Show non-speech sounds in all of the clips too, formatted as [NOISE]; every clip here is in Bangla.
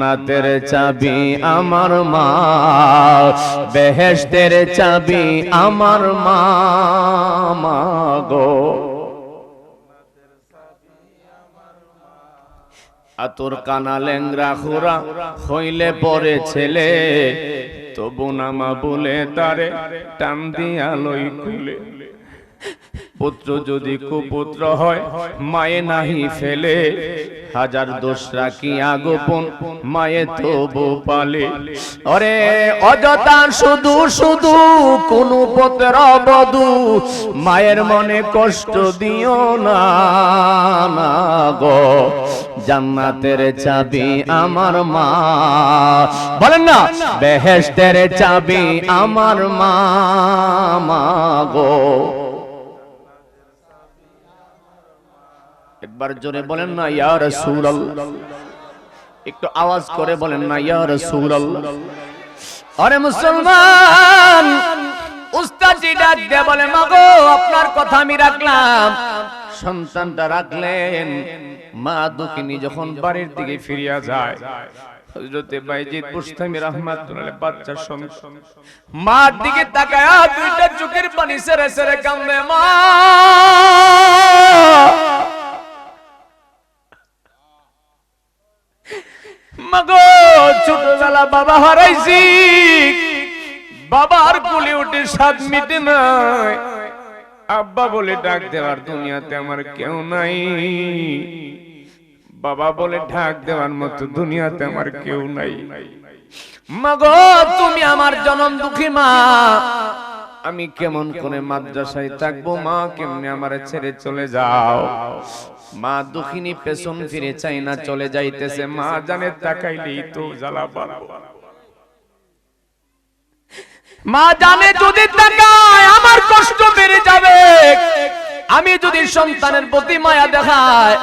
জান্নাতের চাবি আমার মা বেহেশতের চাবি আমার মা মা গো। আতর কানা লেংরা খুরা হইলে পরে ছেলে। তবু নামা বলে তারে টান দিয়া লই খুলে। পুত্র যদি কুপুত্র হয়, মায়ে নাহি ফেলে। হাজার দোষ রাখিয়া গোপন মায়ে তবু পালে। অরে অযথা শুধু শুধু কোন পুত্র বধু, মায়ের মনে কষ্ট দিও না গো। জান্নাতের চাবি আমার মা। বলেন না, বেহেশতের চাবি আমার মা মা গো। একবার জোরে বলেন না ইয়া রাসূলুল্লাহ। একটু আওয়াজ করে বলেন না ইয়া রাসূলুল্লাহ। আরে মুসলমান উস্তাদজি ডাক দিয়ে বলে মাগো আপনার কথা আমি রাখলাম। সন্তানটা রাখলেন মা দুঃখিনী যখন বাড়ির দিকে ফিরিয়া যায় হযরতে বাইজিদ বুস্তামি রাহমাতুল্লাহ বাচ্চার সন্তান। মার দিকে তাকায়া দুইটা চোখের পানি সেরে সেরে কান্দে মা মাগো ছোটবেলা বাবা হারাইছি বাবার কোলে উঠে স্বাদ মিটে নাই। আব্বা বলে ডাক দেওয়ার দুনিয়াতে আমার কেউ নাই। বাবা বলে ডাক দেওয়ার মতো দুনিয়াতে আমার কেউ নাই। মাগো, তুমি আমার জনম দুঃখী মা। আমি কেমন করে মাদ্রাসায় থাকব? মা কেমনে আমার ছেড়ে চলে যাও? মা দুঃখিনী পেছন ফিরে চাই না, চলে যাইতেছে। মা জানে তাকাইলেই তো জ্বালা পাবো মা জানে যদি তাকায় আমার কষ্ট বেড়ে যাবে। আমি যদি সন্তানের প্রতি মায়া দেখায়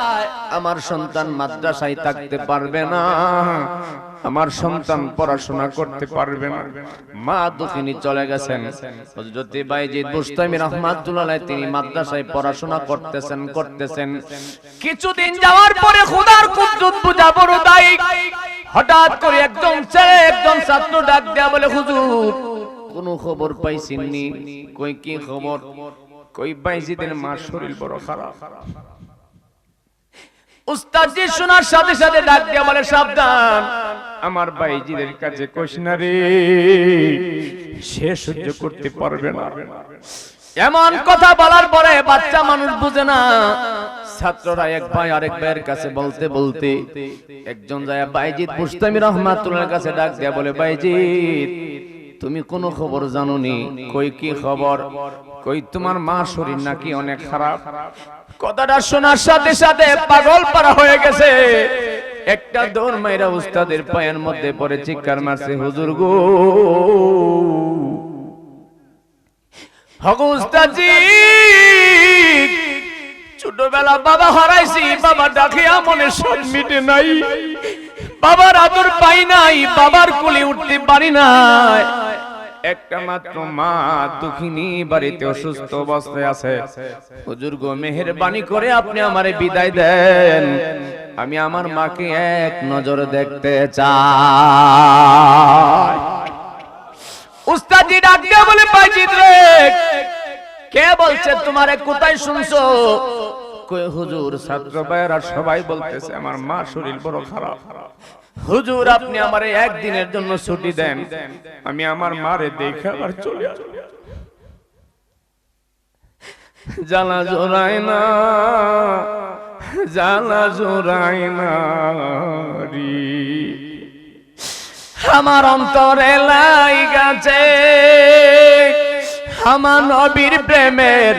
আমার সন্তান মাদ্রাসায় থাকতে পারবে না। আমার সন্তান পড়াশোনা করতে পারবে না। মা দুঃখিনী চলে গেছেন। হযরত বাইজিদ বুস্তামি রাহমাতুল্লাহ তিনি মাদ্রাসায় পড়াশোনা করতেছেন করতেছেন। কিছুদিন যাওয়ার পরে খোদার কুদরত বুঝা বড় দায়ী হঠাৎ করে একজন ছেলে একজন ছাত্র ডাক দেয়া বলে হুজুর কোনো খবর পাইছেননি। কই কি খবর? কই বাইজিদের মা শরীর বড় খারাপ। উস্তাদজি শোনার সাথে সাথে ডাক দিয়া বলে, সাবধান, আমার বাইজিদের কাছে কইস না রে, সে সহ্য করতে পারবে না। এমন কথা বলার পরে বাচ্চা মানুষ বুঝে না, ছাত্ররা এক ভাই আরেক ভাইয়ের কাছে বলতে বলতে একজন যায় বাইজিৎ মুস্তামি রহমাতুল্লাহর কাছে ডাক দেয়া বলে বাইজিৎ তুমি কোনো খবর জানোনি? কই কি খবর? কই তোমার মা শরীর নাকি অনেক খারাপ? কথাটা শোনার সাথে সাথে পাগল পারা হয়ে গেছে। একটা দৌড় মাইরা উস্তাদের পায়ের মধ্যে পড়ে চিৎকার মারছে, হুজুর গো। হগো উস্তাদজি, ছোটবেলা বাবা হারাইছি, বাবা ডাকিয়া মনে সব মিটে নাই। বাবার আদর পাই নাই, বাবার কোলে উঠতে পারি নাই। একটা মাত্র মা দুঃখিনী বাড়িতে অসুস্থ অবস্থায় আছে। হুজুর গো, মেহেরবানি করে আপনি আমারে বিদায় দেন। আমি আমার মাকে এক নজর দেখতে চাই। উস্তাদি ডাক দিয়ে বলে বাইজিৎ রে, কে বলছে তোমারে, কোথায় শুনছো? হুজুর, ছাত্র ভাইয়েরা সবাই বলতেছে, আমার মা শরীর বড় খারাপ। হুজুর আপনি আমার একদিনের জন্য ছুটি দেন। আমি আমার মারে দেখে আবার চলে আসব জ্বালা জোড়ায় না জ্বালা জোড়ায় না রি। আমার অন্তরে লাই গেছে আমার নবীর প্রেমের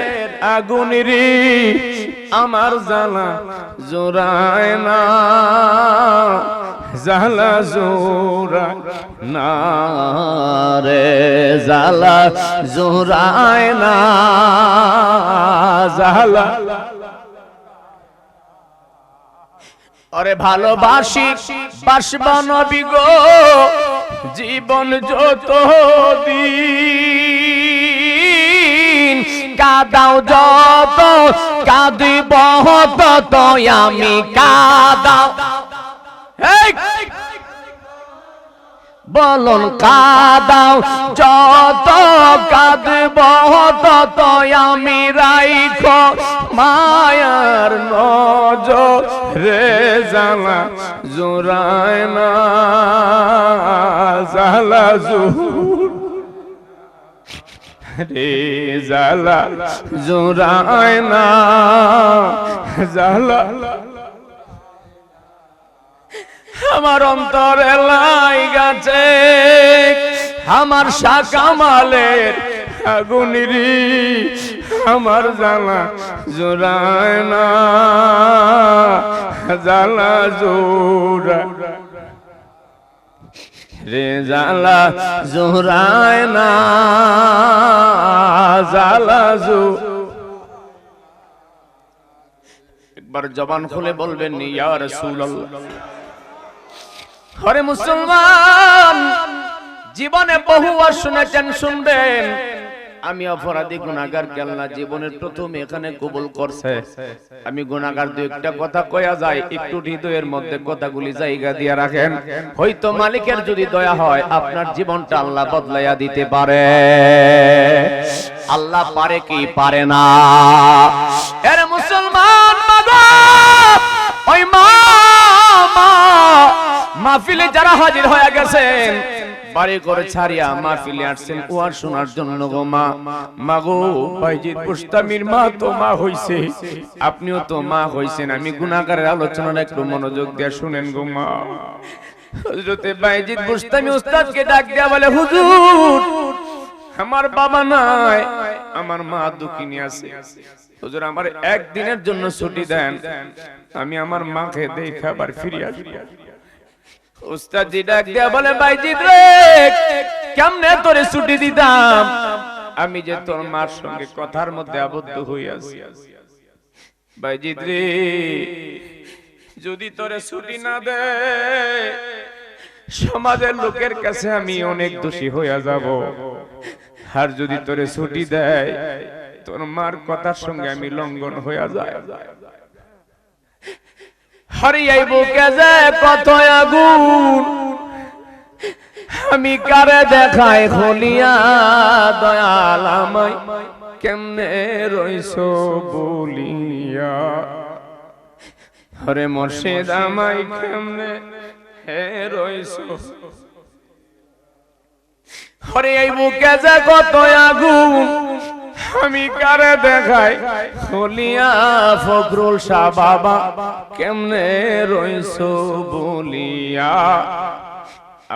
আগুন রে। আমার জ্বালা জোড়ায় না। জ্বালা জোরা না রে জালা জোড়ায় না, জালা অরে ভালোবাসি বাসব নবী গো, জীবন যত দিন কাদাও যত, কাঁদিব তত আমি কাদাও! বলন, কাদাও, যত কাঁদব তত আমি রাইখ। মায়ার নজ রে জালা জোরায় না জালা রে জালা জোরায় না জালা আমার অন্তরে লাই গেছে। আমার শাকামালের আগুনিরি আমার জানা জোড়ায় না জালা জোড়া রে জালা জোড়ায় না জালা জো একবার জবান খুলে বলবেন, ইয়া রাসূলুল্লাহ। হরে মুসলমান, জীবনে বহু বার শুনেছেন, শুনবেন। আমি অপরাধী গুণাগার কেলনা জীবনের প্রথম এখানে কবুল করছে। আমি গুণাগার দু একটা কথা কয়া যায় একটু হৃদয়ের মধ্যে কথাগুলি জায়গা দিয়ে রাখেন। হয়তো মালিকের যদি দয়া হয়, আপনার জীবনটা আল্লাহ বদলাইয়া দিতে পারে। আল্লাহ পারে কি পারে না? এর মুসলমান ওই মা মাহফিলে যারা হাজির হয়ে গেছেন বাড়ি করে ছাড়িয়া মাহফিলে আসছেন ওয়ার শোনার জন্য গো মা। মাগো ভাইজিৎ পুস্তামির মা তো মা হইছে। আপনিও তো মা হইছেন আমি গুনাহগারের আলোচনা একটু মনোযোগ দিয়ে শুনেন গো মা। হযরতে বাইজিৎ বুস্তামি উস্তাদকে ডাক দেয়া বলে হুজুর আমার বাবা নাই আমার মা দুঃখিনী আছে। হুজুর আমার একদিনের জন্য ছুটি দেন। আমি আমার মাকে দেখে আবার ফিরে আসব। উস্তাদ জি ডাক দিয়া বলে বাইজিৎ রে কেমনে তোরে ছুটি দিতাম? আমি যে তোর মার সঙ্গে কথার মধ্যে আবদ্ধ হই আছি। বাইজিৎ রে যদি তোরে ছুটি না দে সমাজের লোকের কাছে আমি অনেক দোষী হইয়া যাব। আর যদি তোরে ছুটি দেয় তোর মার কথার সঙ্গে আমি লঙ্ঘন হইয়া যায় হারিয়াই বুকে যে কত আগুন? আমি কারে দেখাই হলিয়া দয়াল আমায়? কেমনে রইছ বলিয়া? হরে মর্শিদ আমায় কেমনে হে রইছ? হরে এই বুকে যে কত আগুন? আমি কারে দেখাই? হলিয়া ফখরুল শাহ বাবা, কেমনে রইছ বলিয়া?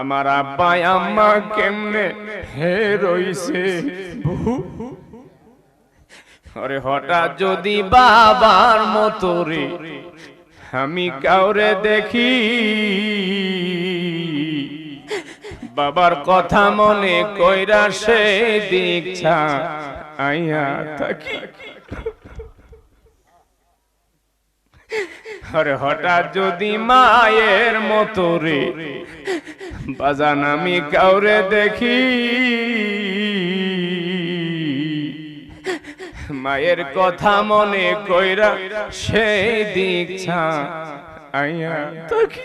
আমার আব্বা আম্মা কেমনে হে রইছে? আরে হঠাৎ যদি বাবার মতো রে, আমি কাউরে দেখি। বাবার কথা মনে কইরা সে দীক্ষা আইয়া থাকি। [LAUGHS] আরে হঠাৎ যদি মায়ের মতো রে। বাজান আমি কাউরে দেখি। মায়ের কথা মনে কইরা সেই দীক্ষা আইয়া থাকি।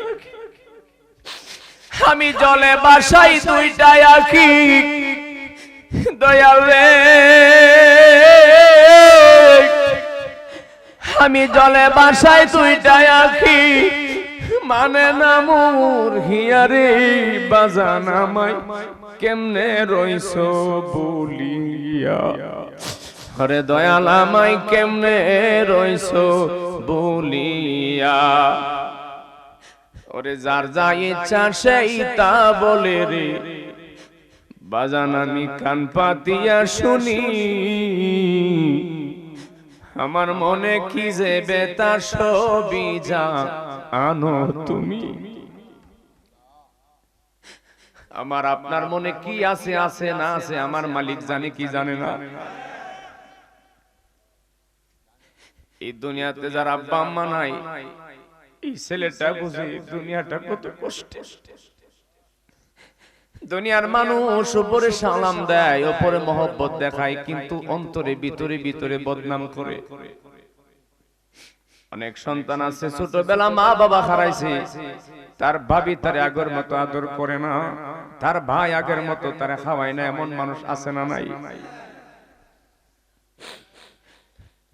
আমি জলে বাসাই দুইটাই আঁকি। দয়াল আমি জলে বাসাই দুইটাই আঁকি। মানে নামুর হিয়ারে বাজান আমায় কেমনে রইছ বলিয়া। হরে দয়াল আমায় কেমনে রইছ বলিয়া। ওরে যার যা ইচ্ছা সেই তা বলে রে। বাজান আমি কান পাতিয়া শুনি। আমার মনে কি যে বেতার ছবি যা আনো তুমি। আমার আপনার মনে কি আছে আছে না আছে, আমার মালিক জানে কি জানে না। এই দুনিয়াতে যার আব্বা আম্মা নাই, এই ছেলেটা বুঝে দুনিয়াটা কত কষ্ট দুনিয়ার মানুষ উপরে সালাম দেয় উপরে মহব্বত দেখায় কিন্তু অন্তরে ভিতরে ভিতরে বদনাম করে। অনেক সন্তান আছে ছোটবেলা মা বাবা হারাইছে। তার ভাবি তার আগের মতো আদর করে না। তার ভাই আগের মতো তারা খাওয়ায় না এমন মানুষ আছে না নাই।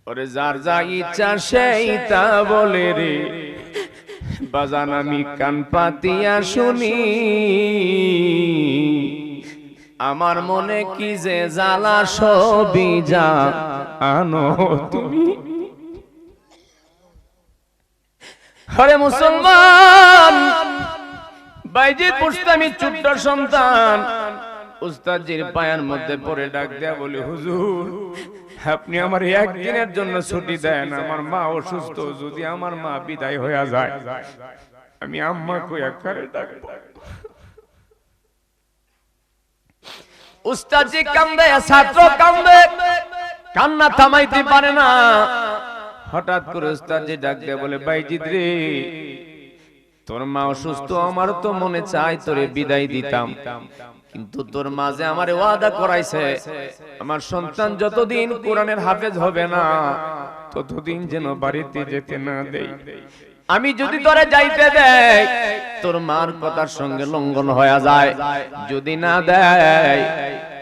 ওরে যার যা ইচ্ছা সেই তা বলে রে। বাজান আমি কান পাতিয়া শুনি। আমার মনে কি যে জ্বালা সবই যা আনো তুমি? হরে মুসলমান বাইজিৎ পুস্তামি ছোট্ট সন্তান। উস্তাদজির পায়ের মধ্যে পড়ে ডাক দেয়া বলে হুজুর আপনি আমার একদিনের জন্য ছুটি দেন আমার মা অসুস্থ যদি আমার মা বিদায় হয়ে যায় আমি আম্মা কই করে ডাকবো। উস্তাদজি কান্দে ছাত্র কান্দে। কান্না থামাইতে পারে না। হঠাৎ করে উস্তাদজি ডাক দেয়া বলে বাইজিৎ রে তোর মা অসুস্থ আমার তো মনে চাই তোরে বিদায় দিতাম। কিন্তু তোর মাঝে আমার ওয়াদা করাইছে আমার সন্তান যতদিন কোরআনের হাফেজ হবে না ততদিন যেন বাড়িতে যেতে না দেই আমি যদি তোরে যাইতে দেয় তোর মার কথার সঙ্গে লঙ্ঘন হয়ে যায়। যদি না দেয়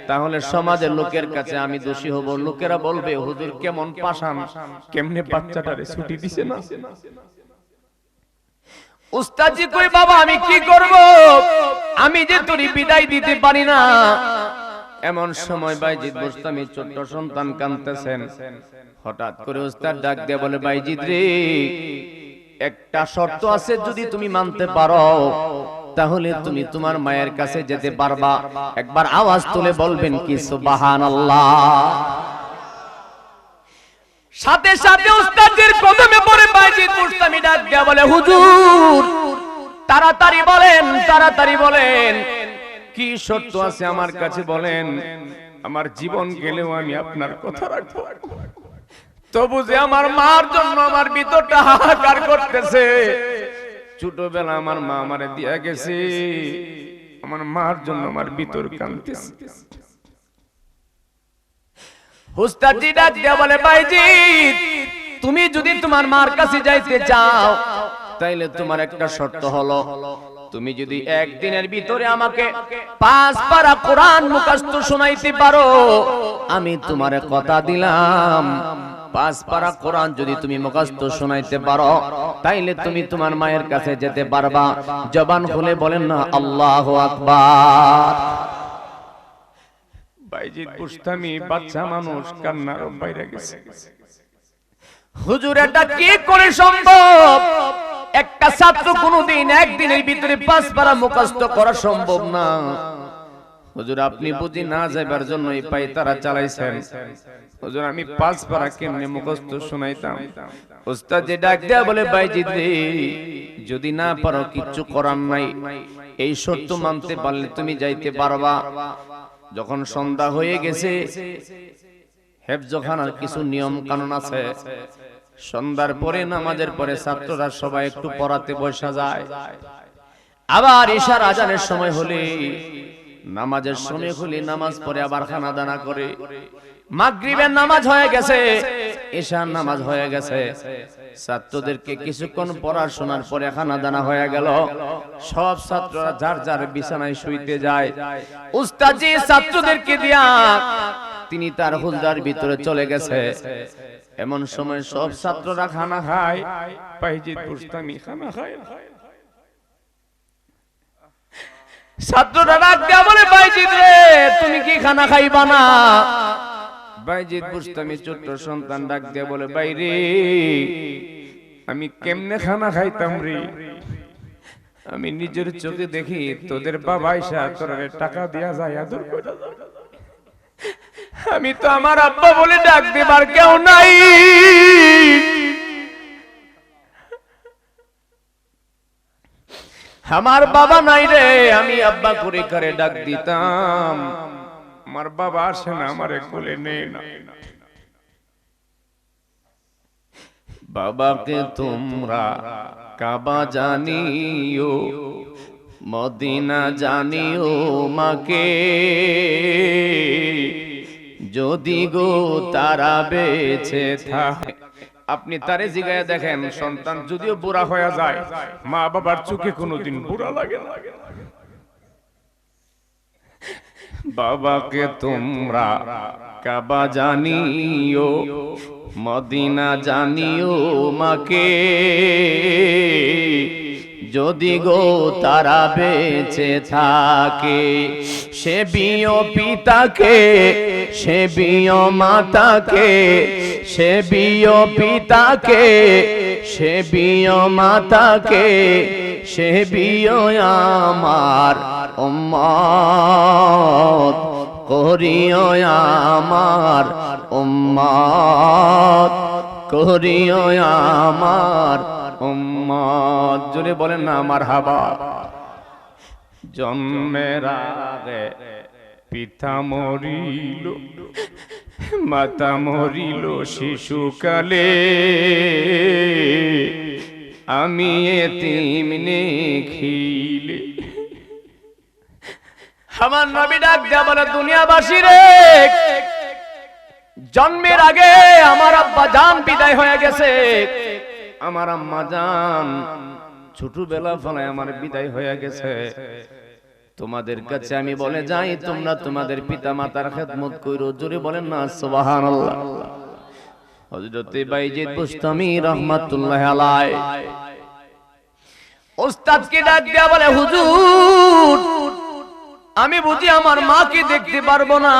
তাহলে সমাজের লোকের কাছে আমি দোষী হব। লোকেরা বলবে হুজুর কেমন পাশান কেমনে বাচ্চাটারে ছুটি দিছে না? উস্তাদজি কই বাবা আমি কি করব? আমি যে তোরই বিদায় দিতে পারি না। এমন সময় বাইজিৎ বুস্তামি ছোট্ট সন্তান কাঁদতেছেন। হঠাৎ করে উস্তাদ ডাক দিয়ে বলে বাইজিৎ রে একটা শর্ত আছে যদি তুমি মানতে পারো তাহলে তুমি তোমার মায়ের কাছে যেতে পারবা। একবার আওয়াজ তুলে বলবেন কি সুবহানাল্লাহ। সাথে সাথে উস্তাদের কদমে পড়ে বাইজিৎ মুস্তামি ডাক দেয়া বলে হুজুর তাড়াতাড়ি বলেন তাড়াতাড়ি বলেন। কি সত্য আছে আমার কাছে বলেন? আমার জীবন গেলেও আমি আপনার কথা রাখব। তবু যে আমার মার জন্য আমার ভিতরটা হাহাকার করতেছে। ছোটবেলা আমার মা আমারে দিয়া গেছে। আমার মার জন্য আমার ভিতর কান্দিছে হুস্তাদি ডাক দেয়া বলে বাইজিৎ তুমি যদি তোমার মার কাছে যাইতে চাও, তাইলে তোমার একটা শর্ত হলো, তুমি যদি একদিনের ভিতরে আমাকে পাঁচ পারা কোরআন মুখস্থ শোনাইতে পারো, আমি তোমারে কথা দিলাম। পাঁচ পারা কোরআন যদি তুমি মুখস্থ শোনাইতে পারো তাইলে তুমি তোমার মায়ের কাছে যেতে পারবা। জবান খুলে বলেন না আল্লাহ আকবার। বাচ্চা মানুষ কান্নার বাইরে গেছে। হুজুর এটা কি করে সম্ভব? একটা ছাত্র কোনদিন একদিনের ভিতরে পাঁচ পারা মুখস্থ করা সম্ভব না। হুজুর, আপনি বুঝি না যাইবার জন্য এই পাই তারা চালাইছেন? হুজুর, আমি পাঁচ পারা কেমনে মুখস্থ শোনাইতাম? উস্তাদ যে ডাক দেয়া বলে বাইজিৎ রে যদি না পারো, কিচ্ছু করার নাই। এই শর্ত মানতে পারলে তুমি যাইতে পারবা। যখন সন্ধ্যা হয়ে গেছে, হেফজখানার কিছু নিয়ম কানুন আছে। সন্ধ্যার পরে, নামাজের পরে ছাত্ররা সবাই একটু পড়াতে বসা যায়। আবার ঈশার আজানের সময় হলে নামাজের সময় হলে নামাজ পড়ে আবার খানা দানা করে। মাগরিবের নামাজ হয়ে গেছে। ঈশার নামাজ হয়ে গেছে। ছাত্রদেরকে কিছুক্ষণ পড়াশোনার পরে খানা দানা হয়ে গেল। সব ছাত্ররা যার যার বিছানায় শুইতে যায়। উস্তাদজি ছাত্রদেরকে দিয়া তিনি তার হুলদার ভিতরে চলে গেছে। এমন সময় সব ছাত্ররা খানা খায়। বাইজিৎ বুঝতামি খানা খায় না। বলে রে, তুমি কি খানা ছোট্ট সন্তান ডাক বলে আমি কেমনে খানা খাইতাম রে? আমি নিজের চোখে দেখি তোদের বাবা আইসা তোরা টাকা দিয়া যায়, আদর। আমি তো আমার আব্বা বলে ডাক দেবার কেউ নাই। আমার বাবা নাই রে আমি আব্বা করে করে ডাক দিতাম। আমার বাবা আসে না আমারে কোলে নেই না। বাবাকে তোমরা কাবা জানিও মদিনা জানিও মাকে। যদি গো তারা বেছে থাকে আপনি তারে জিগায় দেখেন সন্তান যদিও বুড়া হয়ে যায় মা বাবার চোখে কোনোদিন বুড়া লাগে না। বাবাকে তোমরা কাবা জানিও মদিনা জানিও মাকে। যদি গো তারা বেঁচে থাকে সে বিয় পিতাকে সে বিয় মাতাকে সে বিয় পিতাকে, সে বিয় মাতাকে, সে বিয় আমার উম্মত, করিও আমার উম্মত, করিও আমার উম্মত। জোরে বলেন না আমার হাবা জন্মের আগে পিতা মরিল। মাতা মরিল শিশুকালে। আমি এতিমনে খিলে আমার নবী ডাক দেয়া বলে দুনিয়াবাসী রে জন্মের আগে আমার আব্বা জান বিদায় হয়ে গেছে। আমার আম্মা জান ছোটবেলা ফলে আমার বিদায় হয়ে গেছে। তোমাদের কাছে আমি বলে যাই তোমরা তোমাদের পিতা মাতার খেদমত কইরো জোরে বলেন না সুবহানাল্লাহ। হযরতে বাইজিদ বুস্তামি রাহমাতুল্লাহ ওস্তাদকে ডাক দেয়া বলে হুজুর আমি বুঝি আমার মাকে দেখতে পারব না।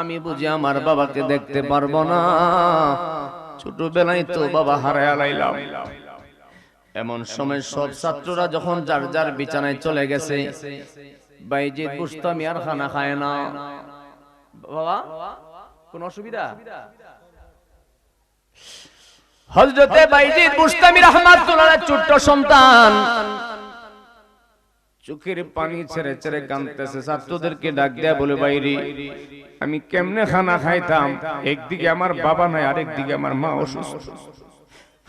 আমি বুঝি আমার বাবাকে দেখতে পারব না। ছোটবেলায় তো বাবা হারায় লাইলাম এমন সময় সব ছাত্ররা যখন যার যার বিছানায় চলে গেছে বাইজিদ বুস্তামি আর খানা খায় না। বাবা কোন অসুবিধা? বাইজিদ বুস্তামি রাহমাতুল্লাহ ছোট্ট সন্তান। চোখের পানি ছেড়ে ছেড়ে কাঁদতেছে ছাত্রদেরকে ডাক দেয়া বলে বাইরে আমি কেমনে খানা খাইতাম? একদিকে আমার বাবা নাই আরেকদিকে আমার মা অসুস্থ।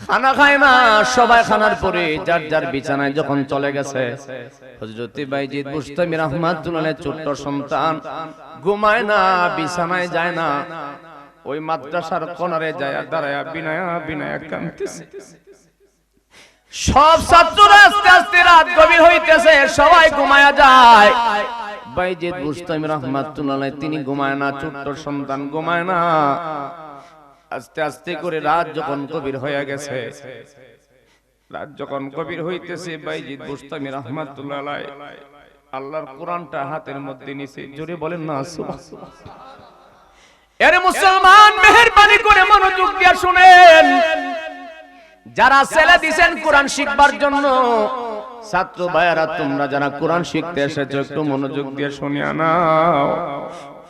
খানা খায় না সবাই খানার পরে যার যার বিছানায় যখন চলে গেছে। হযরতে বাইজিদ বুস্তামি রাহমাতুল্লাহ ছোট্ট সন্তান ঘুমায় না বিছানায় যায় না। ওই মাদ্রাসার কোনারে যায় দাঁড়ায় বিনায়া বিনায়া কাঁদতেছে। সব ছাত্ররা আস্তে আস্তে রাত গভীর হইতেছে সবাই ঘুমায়া যায়। বাইজিদ বুস্তামি রাহমাতুল্লাহ তিনি ঘুমায় না ছোট্ট সন্তান ঘুমায় না। আস্তে আস্তে করে রাত যখন গভীর হয়ে গেছে রাত যখন গভীর হইতেছে বাইজিদ বুস্তামি রহমাতুল্লাহ আল্লাহর কোরআনটা হাতের মধ্যে নিছে। জোরে বলেন না সুবহানাল্লাহ এর মুসলমান মেহেরবানি করে মনোযোগ দিয়ে শুনেন। যারা ছেলে দিছেন কোরআন শিখবার জন্য। ছাত্র ভাইয়ারা তোমরা যারা কোরআন শিখতে এসেছ একটু মনোযোগ দিয়ে শুনিয়া নাও।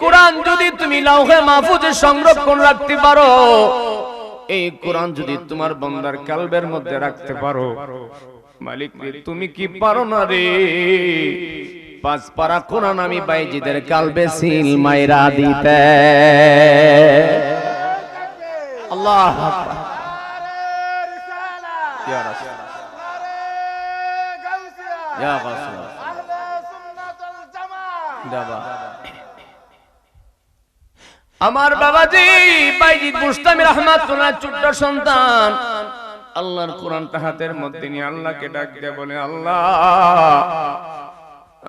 কোরআন যদি তুমি লাউহে মাহফুজে সংরক্ষণ রাখতে পারো এই কোরআন যদি তোমার বন্দার কালবের মধ্যে রাখতে পারো মালিক তুমি কি পারো না রে? পাঁচ পারা কোরআন আমি বাইজিদের কালবে সিল মাইরা দিতে। আল্লাহ আকবার। ইয়া রাসূল। ইয়া দাবা। আমার বাবাজি বাইজিদ মুস্তামি রহমাতুল্লাহ ছোট্ট সন্তান। আল্লাহর কোরআনটা হাতের মধ্যে নিয়ে আল্লাহকে ডাক দিয়ে বলে, আল্লাহ,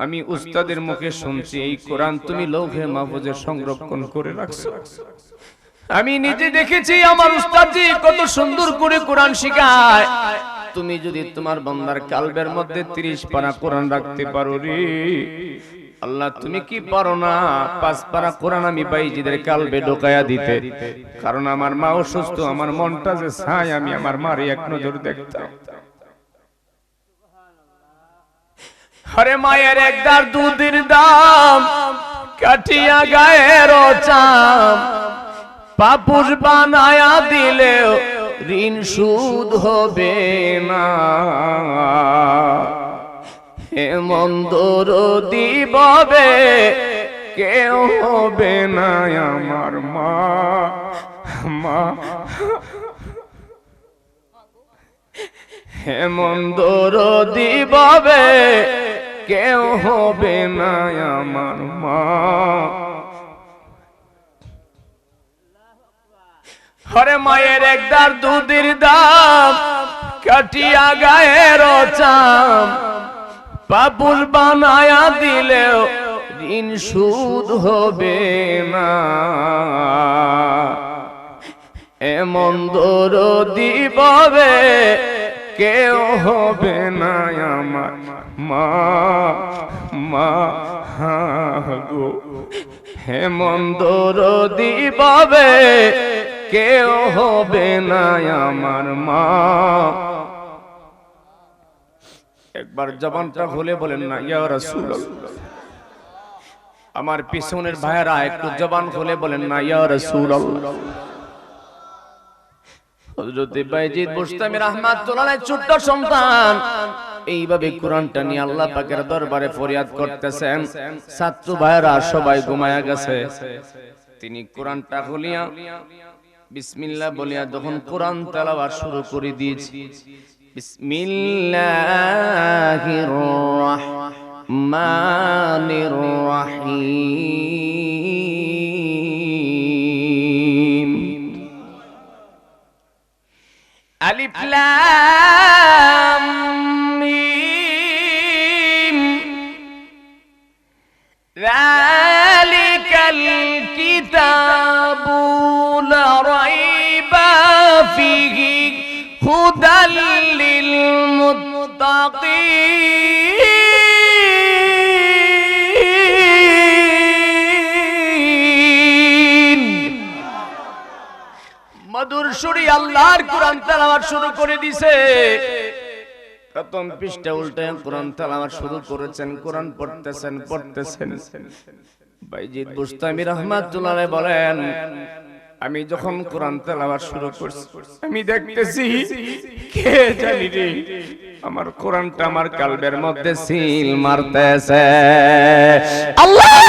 আমি উস্তাদের মুখে শুনছি, এই কোরআন তুমি লৌহে মাহফুজে সংরক্ষণ করে রাখছো। আমি নিজে দেখেছি আমার উস্তাদজি কত সুন্দর করে কোরআন শিখায়। তুমি যদি তোমার বন্দার কালবের মধ্যে 30 পারা কোরআন রাখতে পারো রে আল্লাহ তুমি কি পারো না পাঁচ পারা কোরআন আমি বাইজিদের কালবে ঢোকায়া দিতে। কারণ আমার মা অসুস্থ আমার মনটা যে ছাই আমি আমার মারে এক নজর দেখতাম। আরে মায়ের একদার দুধের দাম কাটিয়া গায়ের চাম পাপুষ বানায়া দিলেও ঋণ সুদ হবে না। এমন দরদি ববে কেউ হবে না আমার মা মা। এমন দরদি ববে কেউ হবে না আমার মা। হরে মায়ের একদার দুধের দাম, কাটিয়া গায়ের চাম পাপুল বানায়া দিলেও ঋণ সুদ হবে না। এমন দরদি ববে কেউ হবে না আমার মা মা গো। হেমন্ত রদি পাবে কেউ হবে না আমার মা একবার জবানটা খুলে বলেন না ইয়া রাসূলুল্লাহ। আমার পিছনের ভাইয়েরা একটু জবান খুলে বলেন না ইয়া রাসূলুল্লাহ। হযরত বাইজিদ বুস্তামি রাহমাতুল্লাহ ছোট্ট সন্তান। এইভাবে কোরআনটা নিয়ে আল্লাহ পাকের দরবারে ফরিয়াদ করতেছেন। ছাত্র ভাইয়েরা সবাই ঘুমায়া গেছে। তিনি কোরআনটা খুলিয়া বিসমিল্লাহ বলিয়া যখন কোরআন তেলাওয়াত শুরু করে দিয়েছি। بسم الله الرحمن الرحيم ألف لام ميم ذلك الكتاب আল্লাহর কোরআন তেলাওয়াত শুরু করে দিছে। প্রথম পৃষ্ঠা উল্টে কোরআন তেলাওয়াত শুরু করেছেন কোরআন পড়তেছেন পড়তেছেন। বাইজিদ বুস্তামি রহমাতুল্লাহ আলাইহি বলেন আমি যখন কোরআন তেলাওয়াত শুরু করছি আমি দেখতেছি কে জানি রে আমার কোরআনটা আমার কালবের মধ্যে সিল মারতেছে। আল্লাহু